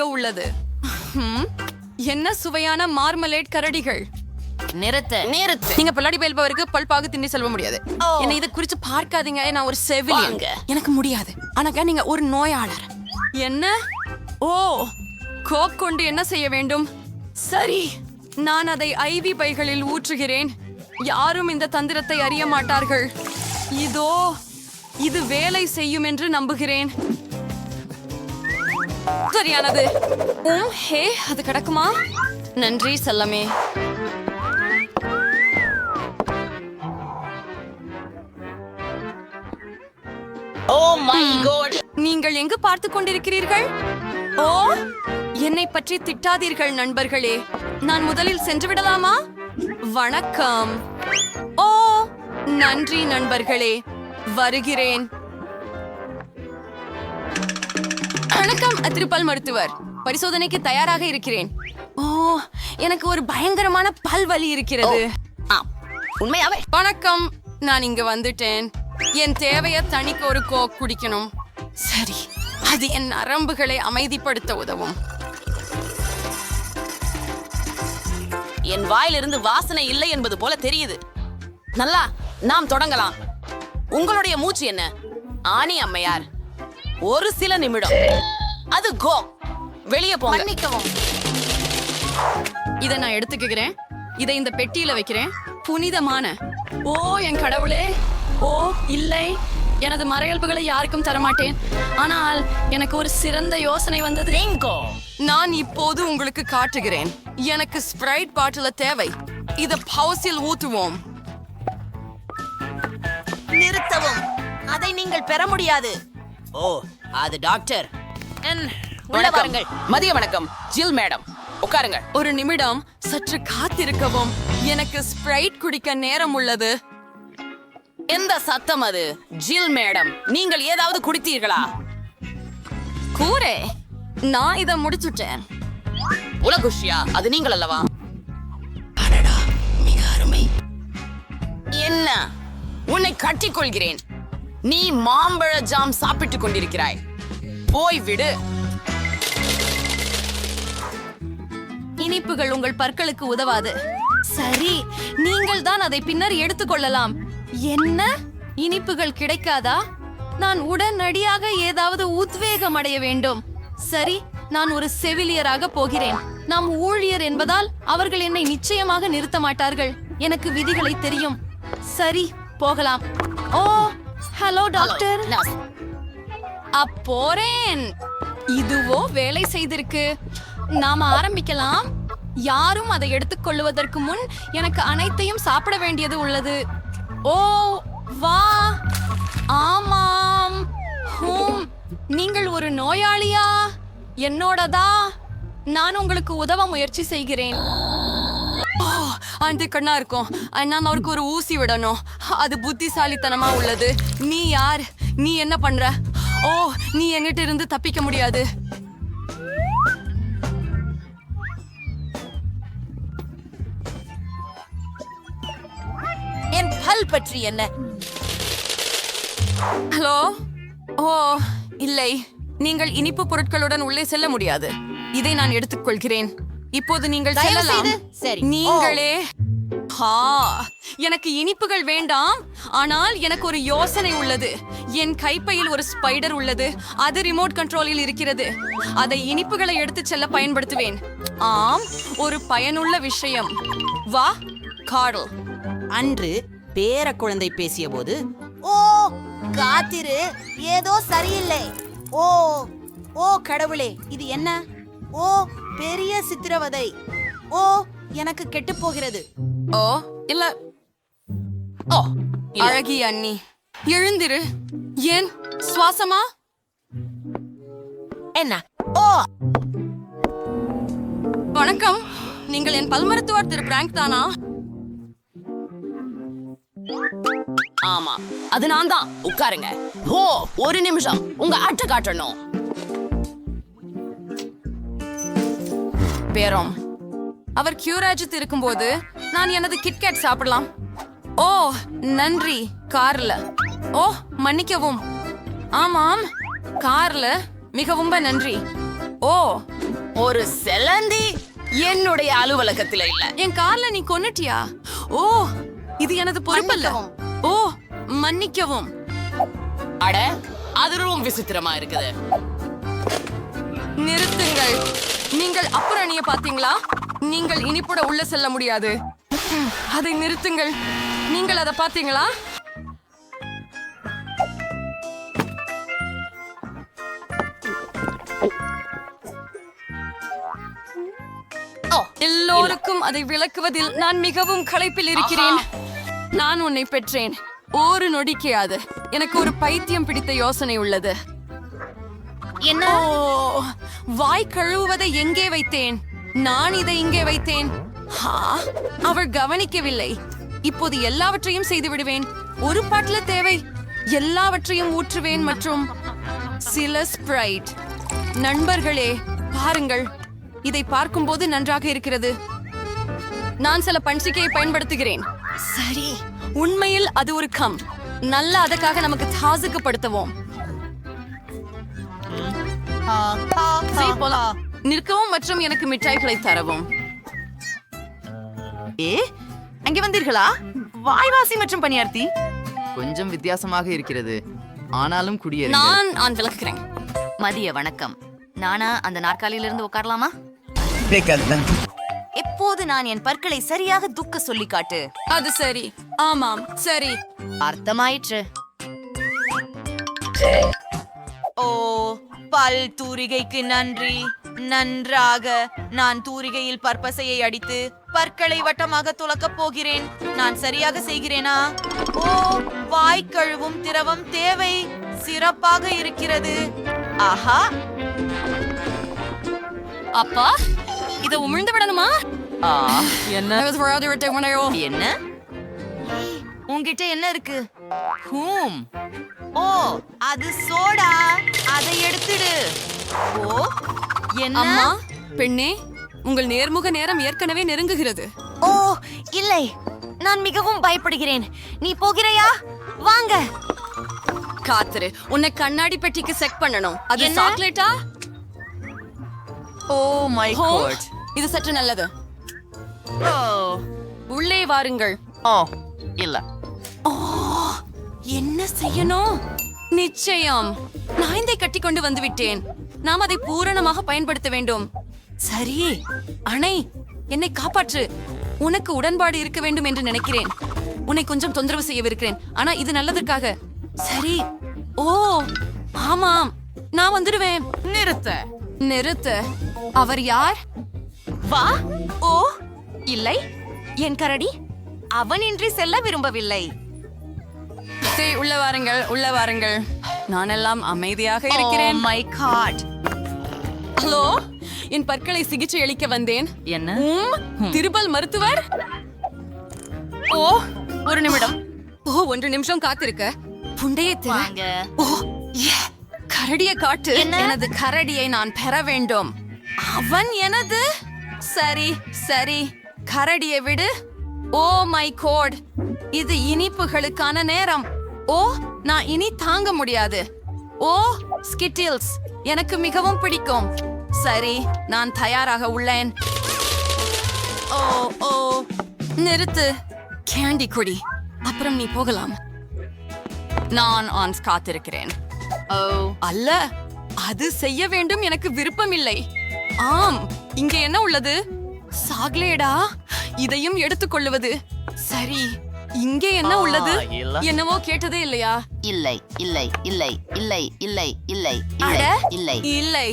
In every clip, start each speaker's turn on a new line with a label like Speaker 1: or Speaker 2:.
Speaker 1: Video உள்ளது. என்ன சுவையான மார்மலேட் கரடிகள்.
Speaker 2: நிறுத்து. நிறுத்து.
Speaker 1: நீங்க பல்லாடி பயில்பவருக்கு பல்பாக திண்டி செல்ல முடியாது. என்ன இதை குறிச்சு பார்க்காதீங்க நான் ஒரு செவிலியன்.
Speaker 2: வாங்க.
Speaker 1: எனக்கு முடியாது. ஆனாக்கா நீங்க ஒரு நோயாளர். என்ன? ஓ கோக் கொண்டு என்ன செய்ய வேண்டும்? சரி நான் அதை ஐவி பைகளில் ஊற்றுகிறேன். யாரும் இந்த தந்திரத்தை அறிய மாட்டார்கள். இதோ இது வேலை செய்யும் என்று நம்புகிறேன். சரியானது. உம் ஹே அது கிடக்குமா? நன்றி செல்லமே. நீங்கள் எங்கு பார்த்து கொண்டிருக்கிறீர்கள்? ஓ என்னை பற்றி திட்டாதீர்கள் நண்பர்களே. நான் முதலில் சென்று விடலாமா? வணக்கம். ஓ நன்றி நண்பர்களே. வருகிறேன். வணக்கம் திருப்பல் மருத்துவர். பரிசோதனைக்கு தயாராக இருக்கிறேன். ஓ எனக்கு ஒரு பயங்கரமான பல் வலி இருக்கிறது.
Speaker 2: உண்மையாவே?
Speaker 1: வணக்கம் நான் இங்க வந்துட்டேன். என் தேவைய தனிக்கு ஒரு கோக் குடிக்கணும். சரி அது என் நரம்புகளை அமைதிப்படுத்த உதவும்.
Speaker 2: என் வாயிலிருந்து வாசனை இல்லை என்பது போல தெரியுது. நல்லா நாம் தொடங்கலாம். உங்களுடைய மூச்சு என்ன? ஆணி அம்மையார். ஒரு சில நிமிடம். அது கோ. வெளியே போங்க. மன்னிக்கவும்.
Speaker 1: இதை நான் எடுத்துக்கிறேன் இதை இந்த பெட்டியில வைக்கிறேன். புனிதமான ஓ என் கடவுளே! ஓ இல்லை. எனது மறையல்புகளை யாருக்கும் தரமாட்டேன். ஆனால் எனக்கு ஒரு சிறந்த யோசனை வந்தது.
Speaker 2: பிங்கோ
Speaker 1: நான் இப்போது உங்களுக்கு காட்டுகிறேன். எனக்கு ஸ்ப்ரைட் பாட்டில தேவை. இத பவுசில் ஊத்துவோம்.
Speaker 2: நிறுத்தவும். அதை நீங்கள் பெற முடியாது. ஓ அது டாக்டர். உள்ள வாருங்கள். மதிய வணக்கம். ஜில் மேடம் உட்காருங்க.
Speaker 1: ஒரு நிமிடம் சற்று காத்திருக்கவும். எனக்கு ஸ்ப்ரைட் குடிக்க நேரம் உள்ளது.
Speaker 2: எந்த சத்தம் அது? ஜில் மேடம் நீங்கள் ஏதாவது குடித்தீர்களா?
Speaker 1: கூரே நான் இத முடிச்சுட்டேன்.
Speaker 2: உலகுஷ்யா அது நீங்கள் அல்லவா?
Speaker 1: மிக அருமை.
Speaker 2: என்ன? உன்னை கட்டிக்கொள்கிறேன் நீ மாம்பழ ஜாம் சாப்பிட்டுக் கொண்டிருக்கிறாய். போய் விடு
Speaker 1: இனிப்புகள் உங்கள் பற்களுக்கு உதவாது. சரி நீங்கள் தான் அதை பின்னர் எடுத்துக்கொள்ளலாம் என்ன? இனிப்புகள் கிடைக்காதா? நான் உடனடியாக ஏதாவது உத்வேகம் அடைய வேண்டும். சரி நான் ஒரு செவிலியராக போகிறேன். நாம் ஊழியர் என்பதால் அவர்கள் என்னை நிச்சயமாக நிறுத்த மாட்டார்கள். எனக்கு விதிகளை தெரியும். சரி போகலாம். ஓ ஹலோ டாக்டர். அப்போறேன் இதுவோ வேலை செய்திருக்கு. நாம ஆரம்பிக்கலாம். யாரும் அதை எடுத்துக்கொள்வதற்கு முன் எனக்கு அனைத்தையும் சாப்பிட வேண்டியது உள்ளது. ஓ வா. ஆமாம். ஹூம் நீங்கள் ஒரு நோயாளியா? என்னோடதா? நான் உங்களுக்கு உதவ முயற்சி செய்கிறேன். ஓ, அந்த கண்ணா இருக்கும். நான் அவருக்கு ஒரு ஊசி விடணும். அது புத்திசாலித்தனமா உள்ளது. நீ யார்? நீ என்ன பண்ற? ஓ நீ எங்கிட்ட இருந்து தப்பிக்க முடியாது.
Speaker 2: என் பல் பற்றி என்ன?
Speaker 1: ஹலோ? ஓ இல்லை. நீங்கள் இனிப்பு பொருட்களுடன் உள்ளே செல்ல முடியாது. இதை நான் எடுத்துக்கொள்கிறேன். இப்போது நீங்கள் செல்லலாம். நீங்களே ஹா எனக்கு இனிப்புகள் வேண்டாம். ஆனால் எனக்கு ஒரு யோசனை உள்ளது. என் கைப்பையில் ஒரு ஸ்பைடர் உள்ளது. அது ரிமோட் கண்ட்ரோலில் இருக்கிறது. அதை இனிப்புகளை எடுத்துச் செல்ல பயன்படுத்துவேன். ஆம் ஒரு பயனுள்ள விஷயம். வா காடல்
Speaker 3: அன்று பேர குழந்தை பேசியபோது
Speaker 4: ஓ காத்திரு. ஏதோ சரியில்லை. ஓ ஓ கடவுளே இது என்ன? ஓ பெரிய சித்திரவதை. ஓ எனக்கு கெட்டுப் போகிறது.
Speaker 1: ஓ இல்ல.
Speaker 2: ஓ
Speaker 1: அழகிய அண்ணி எழுந்திரு. ஏன்? சுவாசமா?
Speaker 2: என்ன?
Speaker 4: ஓ.
Speaker 1: வணக்கம். நீங்கள் என் பல் மருத்துவர் திரு பிராங்க் தானா?
Speaker 2: ஆமா அது நான் தான். உட்காருங்க. ஓ ஒரு நிமிஷம். உங்க அட்டை காட்டணும்.
Speaker 1: பேரம். அவர் கியூராஜித் இருக்கும்போது நான் எனது கிட்கேட் சாப்பிடலாம். ஓ நன்றி கார்ல. ஓ மன்னிக்கவும். ஆமாம் கார்ல. மிகவும் நன்றி. ஓ
Speaker 2: ஒரு செலந்தி என்னுடைய அலுவலகத்துல இல்ல.
Speaker 1: என் கார்ல நீ கொன்னுட்டியா? ஓ இது எனது பொறுப்பல்ல. ஓ மன்னிக்கவும்.
Speaker 2: அட அது ரொம்ப விசித்திரமா இருக்குது.
Speaker 1: நிறுத்துங்கள். நீங்கள் அப்புறம் அணிய பாத்தீங்களா நீங்கள் இனிப்புட உள்ள செல்ல முடியாது. அதை நிறுத்துங்கள். நீங்கள் அதை பாத்தீங்களா
Speaker 2: ஓ
Speaker 1: எல்லோருக்கும் அதை விளக்குவதில் நான் மிகவும் களைப்பில் இருக்கிறேன். நான் உன்னை பெற்றேன். ஒரு நொடிக்கையாது எனக்கு ஒரு பைத்தியம் பிடித்த யோசனை உள்ளது.
Speaker 2: என்ன?
Speaker 1: வாய் கழுவுவதை எங்கே வைத்தேன்? நான் இதை இங்கே வைத்தேன். ஹா அவள் கவனிக்கவில்லை. இப்போது எல்லாவற்றையும் செய்து விடுவேன். ஒரு பாட்டில தேவை. எல்லாவற்றையும் ஊற்றுவேன் மற்றும் சில ஸ்ப்ரைட் நண்பர்களே பாருங்கள். இதை பார்க்கும்போது நன்றாக இருக்கிறது. நான் சில பன்சிக்கையை பயன்படுத்துகிறேன். சரி உண்மையில் அது ஒரு கம். நல்ல அதற்காக நமக்கு தாசுக்குப்படுத்துவோம் சரி போலாம். நிற்கவும் மற்றும் எனக்கு மிட்டாய்களை தரவும்.
Speaker 5: ஏ அங்கே வந்தீர்களா? வாய்வாசி மற்றும் பணியார்த்தி.
Speaker 6: கொஞ்சம் வித்தியாசமாக இருக்கிறது. ஆனாலும் குடியேறுங்கள்.
Speaker 1: நான் நான் விளக்குகிறேன்.
Speaker 5: மதிய வணக்கம். நானா அந்த நாற்காலியிலிருந்து உட்காரலாமா? எப்போது நான் என் பற்களை சரியாக துக்க சொல்லி காட்டு?
Speaker 1: அது சரி. ஆமாம் சரி.
Speaker 5: அர்த்தமாயிற்று. ஓ பல் தூரிகைக்கு நன்றி. நன்றாக நான் தூரிகையில் பற்பசையை அடித்து பற்களை வட்டமாக துலக்கப் போகிறேன். நான் சரியாக செய்கிறேனா? ஓ வாய் கழுவும் திரவம் தேவை. சிறப்பாக இருக்கிறது. ஆஹா!
Speaker 1: அப்பா இதை உமிழ்ந்து விடணுமா?
Speaker 5: ஆ.
Speaker 1: என்ன?
Speaker 5: என்ன? உன்கிட்ட என்ன இருக்கு? ஹூம். ஓ அது சோடா. அதை எடுத்துடு. ஓ
Speaker 1: அம்மா பெண்ணே உங்கள் நேர்முக நேரம் ஏற்கனவே நெருங்குகிறது.
Speaker 5: ஓ இல்லை. நான் மிகவும் பயப்படுகிறேன். நீ போகிறாயா? வாங்க.
Speaker 1: காத்துரு. உன்னை கண்ணாடி பெட்டிக்கு செக் பண்ணணும். அது? சாக்லேட்டா?
Speaker 6: Oh my god.
Speaker 1: இது சற்று நல்லது.
Speaker 5: ஓ.
Speaker 1: உள்ளே வாருங்கள்.
Speaker 6: ஓ இல்ல.
Speaker 1: என்ன செய்யணும்? நிச்சயம். நான் இதை கட்டி கொண்டு வந்து விட்டேன். நாம் அதை பூரணமாக பயன்படுத்த வேண்டும். சரி அணை என்னை காப்பாற்று. உனக்கு உடன்பாடு இருக்க வேண்டும் என்று நினைக்கிறேன். உன்னை கொஞ்சம் தொந்தரவு செய்யவிருக்கிறேன். ஆனா இது நல்லதற்காக. சரி. ஓ ஆமாம். நான் வந்துடுவேன்.
Speaker 5: நிறுத்த.
Speaker 1: நிறுத்து. அவர் யார்?
Speaker 5: வா. ஓ இல்லை. என் கரடி அவனின்றி செல்ல விரும்பவில்லை.
Speaker 1: உள்ள வாருங்கள் உள்ள வாருங்கள். நான் எல்லாம் அமைதியாக இருக்கிறேன்.
Speaker 5: மை காட்
Speaker 1: ஹலோ என் பற்களை சிகிச்சை அளிக்க வந்தேன்.
Speaker 6: என்ன?
Speaker 1: திருபல் மருத்துவர்? ஓ ஒரு நிமிடம். ஓ ஒன்று நிமிஷம் காத்திருக்க. புண்டையை திற.
Speaker 5: வாங்க.
Speaker 1: ஓ கரடியை காட்டு. எனது கரடியை நான் பெற வேண்டும். அவன் எனது? சரி சரி. கரடியை விடு. ஓ மை கோட் இது இனிப்புகளுக்கான நேரம். ஓ நான் இனி தாங்க முடியாது. ஓ ஸ்கிட்டில்ஸ் எனக்கு மிகவும் பிடிக்கும். சரி நான் தயாராக உள்ளேன். ஓ ஓ நிறுத்து. கேண்டி குடி. அப்புறம் நீ போகலாம். நான் ஆன்ஸ் காத்திருக்கிறேன். ஓ அல்ல அது செய்ய வேண்டும் எனக்கு விருப்பம் இல்லை ஆம் இங்கே என்ன உள்ளது? சாக்லேடா? இதையும் எடுத்துக்கொள்ளுவது சரி. இங்கே என்ன உள்ளது. என்னவோ கேட்டதே இல்லையா?
Speaker 5: இல்லை இல்லை இல்லை இல்லை இல்லை இல்லை இல்லை இல்லை.
Speaker 1: இல்லை.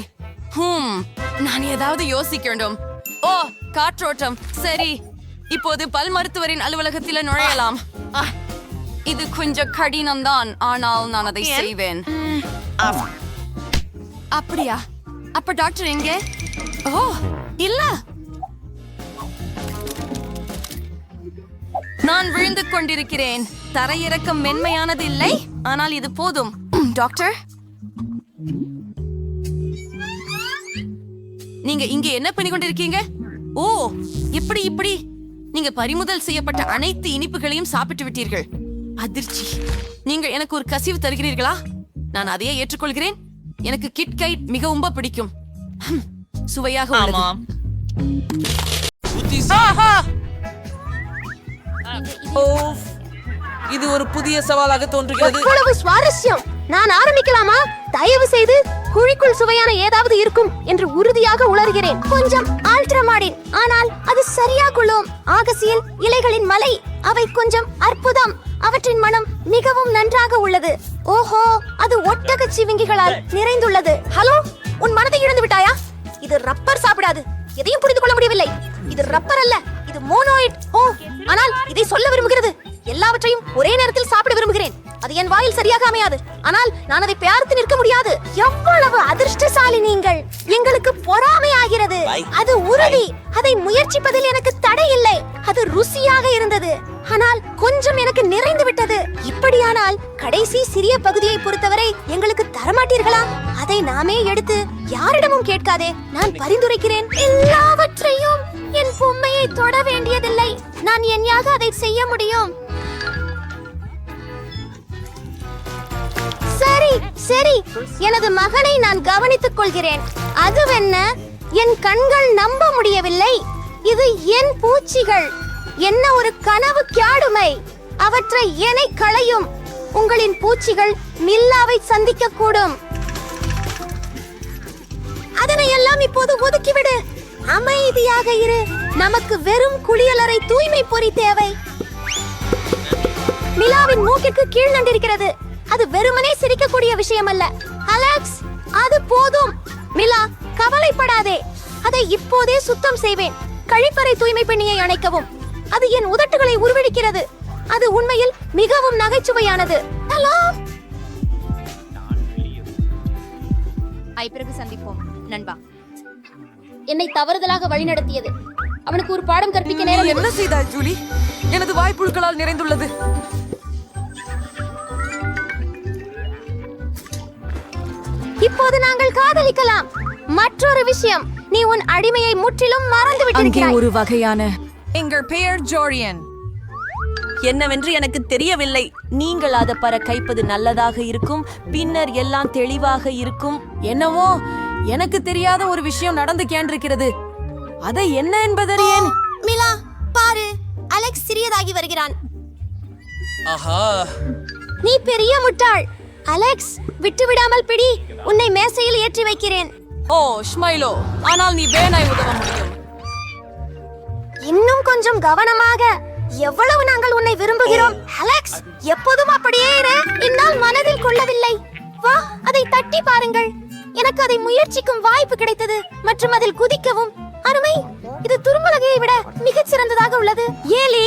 Speaker 1: ஹூம் நான் ஏதாவது யோசிக்க வேண்டும். ஓ காற்றோட்டம். சரி இப்போது பல் மருத்துவரின் அலுவலகத்தில நுழையலாம். இது கொஞ்சம் கடினம்தான் ஆனால் நான் அதை செய்வேன். அப்படியா? அப்ப டாக்டர் எங்கே? ஓ இல்ல. நான் விழுந்து கொண்டிருக்கிறேன். தரையிறக்கம் மென்மையானது இல்லை. ஆனால் இது போதும். டாக்டர். நீங்க இங்க என்ன பண்ணி கொண்டிருக்கீங்க? ஓ எப்படி இப்படி. நீங்க பறிமுதல் செய்யப்பட்ட அனைத்து இனிப்புகளையும் சாப்பிட்டு விட்டீர்கள். அதிர்ச்சி. நீங்கள் எனக்கு ஒரு கசிவு தருகிறீர்களா? நான் அதையே ஏற்றுக்கொள்கிறேன். எனக்கு கிட் கைட் மிகவும் பிடிக்கும். சுவையாக உள்ளது.
Speaker 7: இது ஒரு புதிய சவாலாக தோன்றுகிறது.
Speaker 8: எவ்வளவு சுவாரஸ்யம். நான் ஆரம்பிக்கலாமா? தயவு செய்து குழிக்குள் சுவையான ஏதாவது இருக்கும் என்று உறுதியாக உளறுகிறேன். கொஞ்சம் ஆல்ட்ரமாடின் ஆனால் அது சரியா கொள்ளும் ஆகசியில் இலைகளின் மலை அவை கொஞ்சம் அற்புதம். அவற்றின் மனம் மிகவும் நன்றாக உள்ளது. ஓஹோ அது ஒட்டக சிவிங்கிகளால் நிறைந்துள்ளது. ஹலோ உன் மனதை இழந்து விட்டாயா இது ரப்பர் சாப்பிடாது. எதையும் புரிந்து கொள்ள முடியவில்லை. இது ரப்பர் அல்ல இது மோனோயிட் ஓ ஆனால் இதை சொல்ல விரும்புகிறது. எல்லாவற்றையும் ஒரே நேரத்தில் சாப்பிட விரும்புகிறேன். அது என் வாயில் சரியாக அமையாது. ஆனால் நான் அதை பார்த்து நிற்க முடியாது. எவ்வளவு அதிர்ஷ்டசாலி நீங்கள். எங்களுக்கு பொறாமை ஆகிறது. அது உறுதி. அதை முயற்சிப்பதில் எனக்கு தடை இல்லை. அது ருசியாக இருந்தது. ஆனால் கொஞ்சம் எனக்கு நிறைந்து விட்டது. இப்படியானால் கடைசி சிறிய பகுதியை பொறுத்தவரை எங்களுக்கு தரமாட்டீர்களா? அதை நாமே எடுத்து யாரிடமும் கேட்காதே. நான் பரிந்துரைக்கிறேன். எல்லாவற்றையும் என் பொம்மையை தொட வேண்டியதில்லை. நான் என்யாக அதை செய்ய முடியும். சரி சரி. எனது மகனை நான் கவனித்துக் கொள்கிறேன். அதுவென்ன என் கண்கள் நம்ப முடியவில்லை. இது என் பூச்சிகள். என்ன ஒரு கனவு கியாடுமை. அவற்றை என்னை களையும். உங்களின் பூச்சிகள் மில்லாவை சந்திக்க கூடும் அதனை எல்லாம் இப்போது ஒதுக்கிவிடு. அமைதியாக இரு. நமக்கு வெறும் குளியலறை தூய்மை பொறி தேவை. மிலாவின் மூக்கிற்கு கீழ் நண்டிருக்கிறது. அது வெறுமனே சிரிக்கக்கூடிய விஷயம் அல்ல அலெக்ஸ் அது போதும். மிலா கவலைப்படாதே. அதை இப்போதே சுத்தம் செய்வேன். கழிப்பறை தூய்மை பெண்ணியை அணைக்கவும். அது என் உதட்டுகளை உருவெடுக்கிறது. அது உண்மையில் மிகவும் நகைச்சுவையானது. ஹலோ
Speaker 1: ஐ பிறகு சந்திப்போம் நண்பா.
Speaker 8: என்னை தவறுதலாக வழிநடத்தியது. அவனுக்கு ஒரு பாடம் கற்பிக்க நேரம்
Speaker 7: என்ன செய்தாய் ஜூலி? எனது வாய்ப்புழுக்களால் நிறைந்துள்ளது.
Speaker 8: இப்போது நாங்கள் காதலிக்கலாம். மற்றொரு விஷயம் நீ உன் அடிமையை முற்றிலும் மறந்து விட்டிருக்கிறாய்
Speaker 9: ஒரு வகையான எங்கள் பெயர் ஜோரியன்.
Speaker 10: என்னவென்று எனக்கு தெரியவில்லை.
Speaker 9: நீங்கள் அதை பற கைப்பது நல்லதாக இருக்கும் பின்னர் எல்லாம் தெளிவாக இருக்கும். என்னவோ எனக்கு தெரியாத ஒரு விஷயம் நடந்து கேண்டிருக்கிறது. அதை என்ன என்பதறியேன்?
Speaker 8: மிலா பாரு அலெக்ஸ் சிறியதாகி வருகிறான்.
Speaker 7: ஆஹா.
Speaker 8: நீ பெரிய முட்டாள். அலெக்ஸ் விட்டு விடாமல் பிடி. உன்னை மேசையில் ஏற்றி வைக்கிறேன்.
Speaker 7: ஓ ஸ்மைலோ ஆனால் நீ வேனாய் உதவ முடியும்.
Speaker 8: இன்னும் கொஞ்சம் கவனமாக. எவ்வளவு நாங்கள் உன்னை விரும்புகிறோம். அலெக்ஸ் எப்போதும் அப்படியே இரு. என்னால் மனதில் கொள்ளவில்லை. வா அதை தட்டி பாருங்கள். எனக்கு அதை முயற்சிக்கும் வாய்ப்பு கிடைத்தது. மற்றும் அதில் குதிக்கவும். அருமை இது துரும்பலகையை விட மிகச் சிறந்ததாக உள்ளது. ஏலி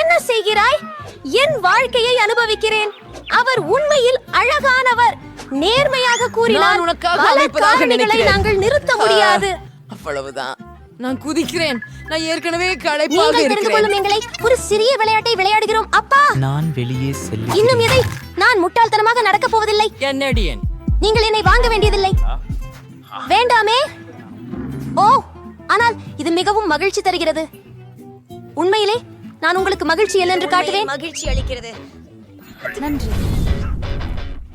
Speaker 8: என்ன செய்கிறாய்? என் வாழ்க்கையை அனுபவிக்கிறேன். அவர் உண்மையில் அழகானவர். நேர்மையாக கூறினார்.
Speaker 7: நான் உனக்காக அமைப்பதாக நினைக்கிறேன்.
Speaker 8: நாங்கள் நிறுத்த முடியாது.
Speaker 7: அவ்வளவுதான். நான் குதிக்கிறேன். நான் ஏற்கனவே களைப்பாக இருக்கிறேன்.
Speaker 8: எங்களை ஒரு சிறிய விளையாட்டை விளையாடுகிறோம். அப்பா!
Speaker 11: நான் வெளியே செல்ல
Speaker 8: இன்னும் எதை நான் முட்டாள்தனமாக நடக்கப் போவதில்லை.
Speaker 7: என்னடியன்
Speaker 8: நீங்கள் என்னை வாங்க வேண்டியதில்லை. வேண்டாமே? ஓ ஆனால் இது மிகவும் மகிழ்ச்சி தருகிறது. உண்மையிலே நான் உங்களுக்கு மகிழ்ச்சி என்னென்று காட்டுவேன்.
Speaker 5: மகிழ்ச்சி அளிக்கிறது.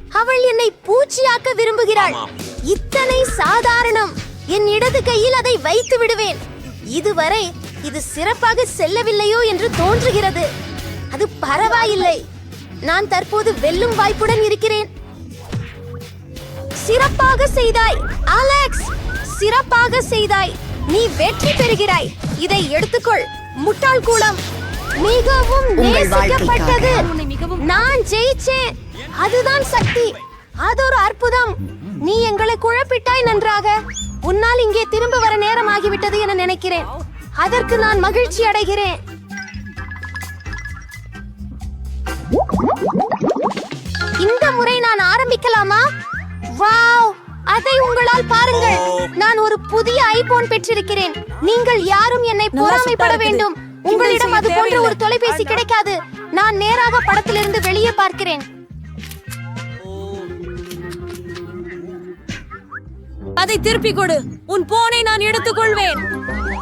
Speaker 8: அவள் என்னை பூச்சியாக்க விரும்புகிறாள். இத்தனை சாதாரணம். என் இடது கையில் அதை வைத்து விடுவேன். இதுவரை இது சிறப்பாக செல்லவில்லையோ என்று தோன்றுகிறது. அது பரவாயில்லை. நான் தற்போது வெல்லும் வாய்ப்புடன் இருக்கிறேன். சிறப்பாக செய்தாய் அலெக்ஸ். சிறப்பாக செய்தாய். நீ வெற்றி பெறுகிறாய். இதை எடுத்துக்கொள். முட்டாள் கூலம் மிகவும் நேசிக்கப்பட்டது. நான் ஜெயிச்சேன். அதுதான் சக்தி. அது ஒரு அற்புதம். நீ எங்களை குழப்பிட்டாய் நன்றாக. உன்னால் இங்கே திரும்ப வர நேரம் ஆகிவிட்டது என நினைக்கிறேன். அதற்கு நான் மகிழ்ச்சி அடைகிறேன். இந்த முறை நான் ஆரம்பிக்கலாமா? வாவ்! அதை உங்களால் பாருங்கள். நான் ஒரு புதிய ஐபோன் பெற்றிருக்கிறேன். நீங்கள் யாரும் என்னை பொறாமைப்பட வேண்டும். உங்களிடம் அது போன்ற ஒரு தொலைபேசி கிடைக்காது. நான் நேராக படத்திலிருந்து வெளியே பார்க்கிறேன்.
Speaker 9: அதை திருப்பிக் கொடு. உன் போனை நான் எடுத்துக்கொள்வேன்.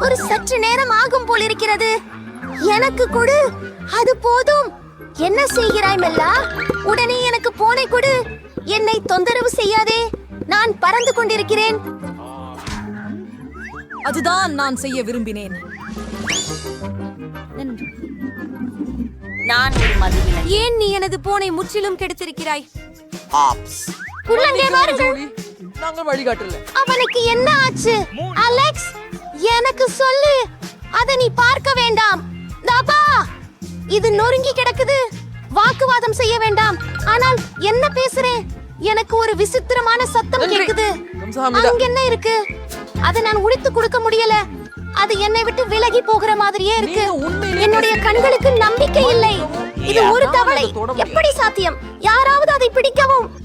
Speaker 8: ஒரு சற்று நேரம் ஆகும் போல் இருக்கிறது. எனக்கு கொடு. அது போதும். என்ன செய்கிறாய் மெல்லா? உடனே எனக்கு போனை கொடு. என்னை தொந்தரவு செய்யாதே. நான் பறந்து கொண்டிருக்கிறேன்.
Speaker 7: அதுதான் நான் செய்ய விரும்பினேன்.
Speaker 5: நான் ஒரு மதுவிலன்.
Speaker 8: ஏன் நீ எனது போனை முற்றிலும் கெடுத்திருக்கிறாய்?
Speaker 3: ஆப்ஸ்.
Speaker 8: உள்ளங்கே வாருங்கள்.
Speaker 7: நாங்க வழிகாட்டல.
Speaker 8: அவனுக்கு என்ன ஆச்சு? அலெக்ஸ் எனக்கு சொல்லு. அதை நீ பார்க்க வேண்டாம். தாபா இது நொறுங்கி கிடக்குது. வாக்குவாதம் செய்ய வேண்டாம். ஆனால் என்ன பேசுறேன்? எனக்கு ஒரு விசித்திரமான சத்தம். கேக்குது. அங்க என்ன இருக்கு? அதை நான் உடைத்து கொடுக்க முடியல. அது என்னை விட்டு விலகி போகிற மாதிரியே இருக்கு. என்னுடைய. கண்களுக்கு நம்பிக்கை இல்லை. இது ஒரு தவளை. எப்படி சாத்தியம்? யாராவது அதை பிடிக்கவும்.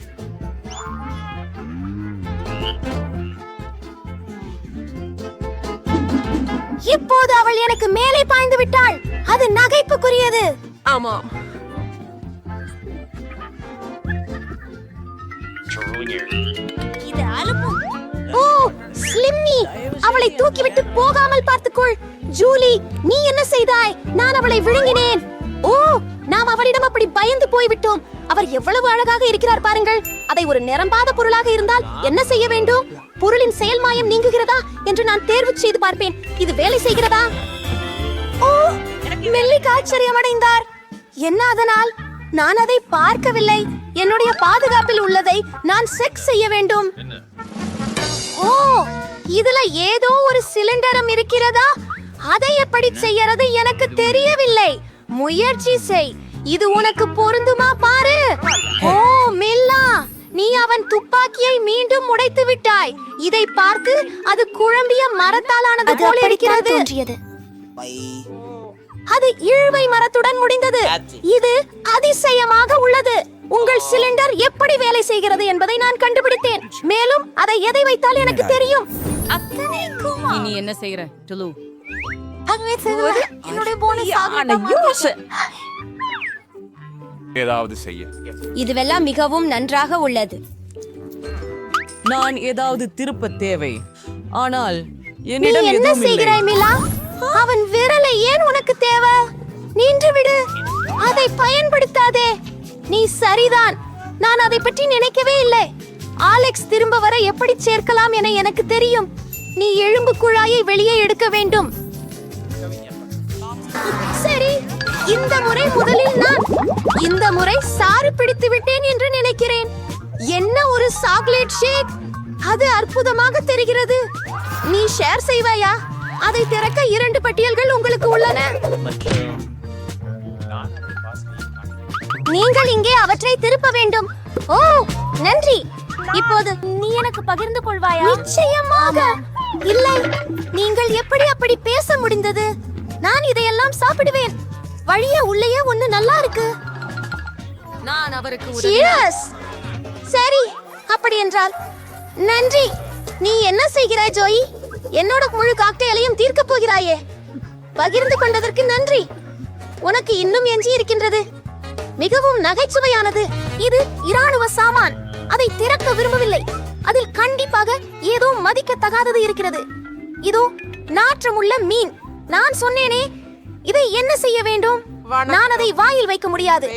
Speaker 8: இப்போது அவள் எனக்கு மேலே பாய்ந்து விட்டாள். அது நகைப்புக்குரியது.
Speaker 7: ஆமாம்
Speaker 8: அலுப்பும் ஓ ஸ்லிம்மி அவளை தூக்கிவிட்டு போகாமல் பார்த்துக்கொள். ஜூலி நீ என்ன செய்தாய்? நான் அவளை விழுங்கினேன். ஓ நாம் அவளிடம் அப்படி பயந்து போய்விட்டோம். அவர் எவ்வளவு அழகாக இருக்கிறார் பாருங்கள். அதை ஒரு நிரம்பாத பொருளாக இருந்தால் என்ன செய்ய வேண்டும்? பொருளின் செயல்மாயம் நீங்குகிறதா என்று நான் தேர்வு செய்து பார்ப்பேன். இது வேலை செய்கிறதா? ஓ மெல்லிக் ஆச்சரியமடைந்தார் என்ன அதனால்? நான் அதை பார்க்கவில்லை. என்னுடைய பாதுகாப்பில் உள்ளதை நான் செக் செய்ய வேண்டும். ஓ இதுல ஏதோ ஒரு சிலிண்டரம் இருக்கிறதா? அதை எப்படி செய்யறது எனக்கு தெரியவில்லை. முயற்சி செய். இது உனக்கு பொருந்துமா பாரு. ஓ மில்லா நீ அவன் துப்பாக்கியை மீண்டும் உடைத்து விட்டாய். இதை பார்த்து அது குழம்பிய மரத்தாலானது போல இருக்கிறது. அது இழுவை மரத்துடன் முடிந்தது. இது அதிசயமாக உள்ளது. உங்கள் சிலிண்டர் எப்படி வேலை செய்கிறது என்பதை நான் கண்டுபிடித்தேன். மேலும் அதை எதை வைத்தால் எனக்கு தெரியும்?
Speaker 7: நீ என்ன செய்யற டுலு?
Speaker 8: என்னுடைய போனஸ்
Speaker 11: ஏதாவது செய்ய.
Speaker 8: இதுவெல்லாம் மிகவும் நன்றாக உள்ளது.
Speaker 7: நான் ஏதாவது திருப்ப தேவை. ஆனால் என்னிடம்
Speaker 8: என்ன
Speaker 7: எதுவும் இல்லை.
Speaker 8: செய்கிறாய் மிலா? அவன் விரலை ஏன் உனக்கு தேவை? நின்று விடு அதை பயன்படுத்தாதே. நீ சரிதான். நான் அதை பற்றி நினைக்கவே இல்லை. ஆலெக்ஸ் திரும்ப வர எப்படி சேர்க்கலாம் என எனக்கு தெரியும். நீ எலும்பு குழாயை வெளியே எடுக்க வேண்டும். சரி இந்த முறை முதலில் நான். இந்த முறை சாறு பிடித்து விட்டேன் என்று நினைக்கிறேன். என்ன ஒரு சாக்லேட் ஷேக்? அது அற்புதமாக தெரிகிறது. நீ ஷேர் செய்வாயா? அதை திறக்க இரண்டு பட்டியல்கள் உங்களுக்கு உள்ளன. நீங்கள் இங்கே அவற்றை திருப்ப வேண்டும். ஓ நன்றி. இப்போது நீ எனக்கு பகிர்ந்து கொள்வாயா? நிச்சயமாக. இல்லை நீங்கள் எப்படி அப்படி பேச முடிந்தது? நான் இதையெல்லாம் சாப்பிடுவேன். வழிய உள்ளேயே ஒண்ணு நல்லா இருக்கு.
Speaker 7: நான் அவருக்கு!
Speaker 8: சரி அப்படி என்றால் நன்றி. நீ என்ன செய்கிறாய் ஜோயி? என்னோட முழு காக்டெயிலையும் தீர்க்கப் போகிறாயே. பகிர்ந்து கொண்டதற்கு நன்றி. உனக்கு இன்னும் எஞ்சி இருக்கின்றது மிகவும் நகைச்சுவையானது. இது இராணுவ சாமான். அதை திறக்க விரும்பவில்லை. அதில் கண்டிப்பாக ஏதோ மதிக்கத்தகாதது இருக்கிறது. இதோ நாற்றமுள்ள மீன். நான் சொன்னேனே இதை என்ன செய்ய வேண்டும்? நான் அதை வாயில் வைக்க முடியாது.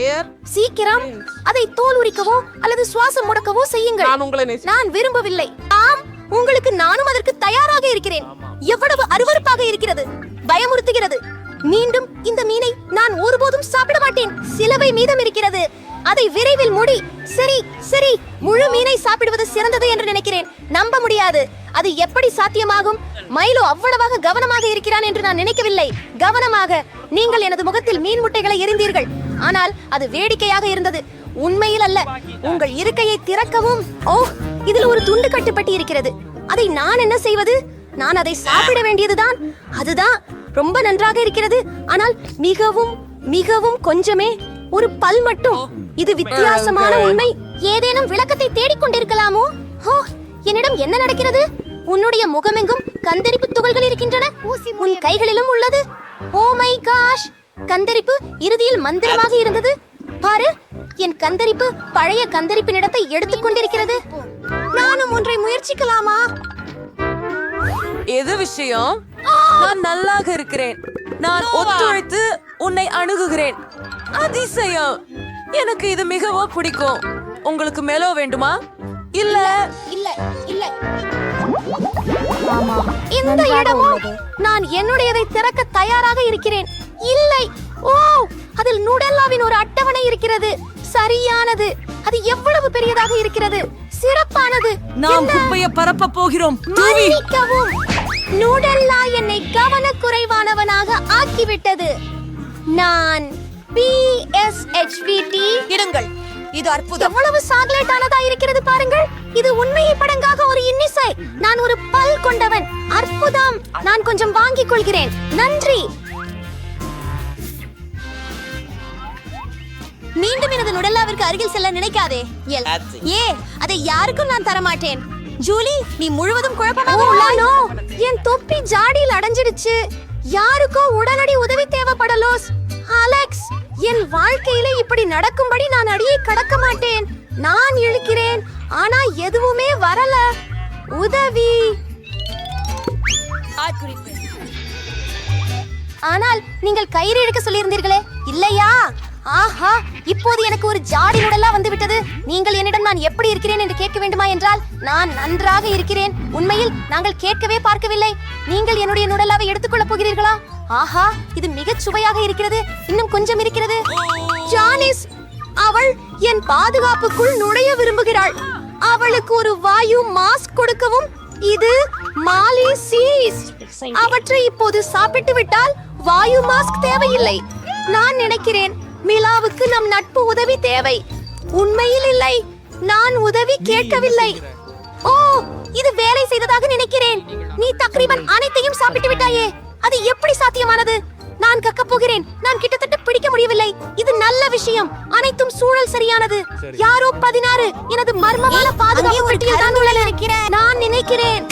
Speaker 8: சீக்கிரம் அதை தோல் உரிக்கவோ அல்லது சுவாசம் முடக்கவோ செய்யுங்கள்.
Speaker 7: நான் உங்களை
Speaker 8: நான் விரும்பவில்லை. ஆம் உங்களுக்கு நானும் அதற்கு தயாராக இருக்கிறேன். எவ்வளவு அருவருப்பாக இருக்கிறது. பயமுறுத்துகிறது. மீண்டும் இந்த மீனை நான் ஒருபோதும் சாப்பிட மாட்டேன். சிலவை மீதம் இருக்கிறது. அதை விரைவில் முடி சரி சரி முழு மீனை சாப்பிடுவது சிறந்தது என்று நினைக்கிறேன். நம்ப முடியாது. அது எப்படி சாத்தியமாகும்? மைலோ அவ்வளவாக கவனமாக இருக்கிறான் என்று நான் நினைக்கவில்லை. கவனமாக. நீங்கள் எனது முகத்தில் மீன் முட்டைகளை எறிந்தீர்கள். ஆனால் அது வேடிக்கையாக இருந்தது. உண்மையில் அல்ல. உங்கள் இருக்கையை திறக்கவும். ஓ இதில் ஒரு துண்டு கட்டுப்பட்டு இருக்கிறது அதை நான் என்ன செய்வது? நான் அதை சாப்பிட வேண்டியதுதான். அதுதான் ரொம்ப நன்றாக இருக்கிறது. ஆனால் மிகவும் மிகவும் கொஞ்சமே ஒரு பல் மட்டும். இது வித்தியாசமான உண்மை. ஏதேனும் விளக்கத்தை தேடிக் கொண்டிருக்கலாமோ ஓ என்னிடம் என்ன நடக்கிறது? உன்னுடைய முகமெங்கும் கந்தரிப்பு துகள்கள் இருக்கின்றன. உன் கைகளிலும் உள்ளது. Oh my cash! கந்தரிப்பு இறுதியில் மந்திரமாக இருந்தது. பாரு என் கந்தரிப்பு பழைய கந்தரிப்பின் இடத்தை எடுத்துக் கொண்டிருக்கிறது. நானும் ஒன்றை முயற்சிக்கலாமா?
Speaker 7: எது விஷயம்? நான் நல்லாக இருக்கிறேன். நான் ஒத்துழைத்து உன்னை அணுகுகிறேன். அதிசயம்! எனக்கு இது மிகவும் பிடிக்கும். உங்களுக்கு மெலோ வேண்டுமா? இல்ல?
Speaker 8: இல்ல இல்ல இந்த இடமும் நான் என்னுடையதை திறக்க தயாராக இருக்கிறேன். இல்லை. ஓ! அதில் நுடல்லாவின் ஒரு அட்டவணை இருக்கிறது. சரியானது. அது எவ்வளவு பெரியதாக இருக்கிறது? சிறப்பானது.
Speaker 9: நாம்? குப்பையை பரப்ப போகிறோம். தூவி!
Speaker 8: மன்னிக்கவும். நூடல்லா என்னை கவனக்குறைவானவனாக ஆக்கிவிட்டது. நான் பிஎஸ்ஹெச்விடி
Speaker 5: இருங்கள் இது அற்புதம்.
Speaker 8: எவ்வளவு சாக்லேட் ஆனதா இருக்கிறது பாருங்கள். இது உண்மையை படங்காக ஒரு இன்னிசை. நான் ஒரு பல் கொண்டவன். அற்புதம். நான் கொஞ்சம் வாங்கிக் கொள்கிறேன். நன்றி. மீண்டும் எனது நுடல்லாவிற்கு அருகில் செல்ல நினைக்காதே. ஏ அதை யாருக்கும் நான் தர மாட்டேன் ஜூலி நீ முழுவதும் குழப்பமாக உள்ளானோ என் தொப்பி ஜாடியில் அடைஞ்சிடுச்சு. யாருக்கோ உடனடி உதவி தேவைப்படலோஸ் அலெக்ஸ் என் வாழ்க்கையில இப்படி நடக்கும்படி நான் அடியை கடக்க மாட்டேன். நான் இழுக்கிறேன் ஆனா எதுவுமே வரல. உதவி. ஆனால் நீங்கள் கயிறு இழுக்க சொல்லியிருந்தீர்களே இல்லையா? ஆஹா இப்போது எனக்கு ஒரு ஜாடி உடலா வந்து விட்டது நீங்கள் என்னிடம் நான் எப்படி இருக்கிறேன் என்று கேட்க வேண்டுமா என்றால் நான் நன்றாக இருக்கிறேன். உண்மையில் நாங்கள் கேட்கவே பார்க்கவில்லை. நீங்கள் என்னுடைய நுடலாவை எடுத்துக்கொள்ளப் போகிறீர்களா? ஆஹா இது மிகச் சுவையாக இருக்கிறது. இன்னும் கொஞ்சம் இருக்கிறது. ஜானிஸ் அவள் என் பாதுகாப்புக்குள் நுழைய விரும்புகிறாள். அவளுக்கு ஒரு வாயு மாஸ்க் கொடுக்கவும் இது மாலி சீஸ் அவற்றை இப்போது சாப்பிட்டு விட்டால் வாயு மாஸ்க் தேவையில்லை. நான் நினைக்கிறேன் மிலாவுக்கு நம் நட்பு உதவி தேவை. உண்மையில் இல்லை. நான் உதவி கேட்கவில்லை. ஓ இது வேலை செய்ததாக நினைக்கிறேன். நீ தக்ரீபன் அனைத்தையும் சாப்பிட்டு விட்டாயே. அது எப்படி சாத்தியமானது? நான் கக்கப் போகிறேன். நான் கிட்டத்தட்ட பிடிக்க முடியவில்லை. இது நல்ல விஷயம். அனைத்தும் சூழல் சரியானது. யாரோ பதினாறு எனது மர்மமான பாதுகாப்பு நான் நினைக்கிறேன்.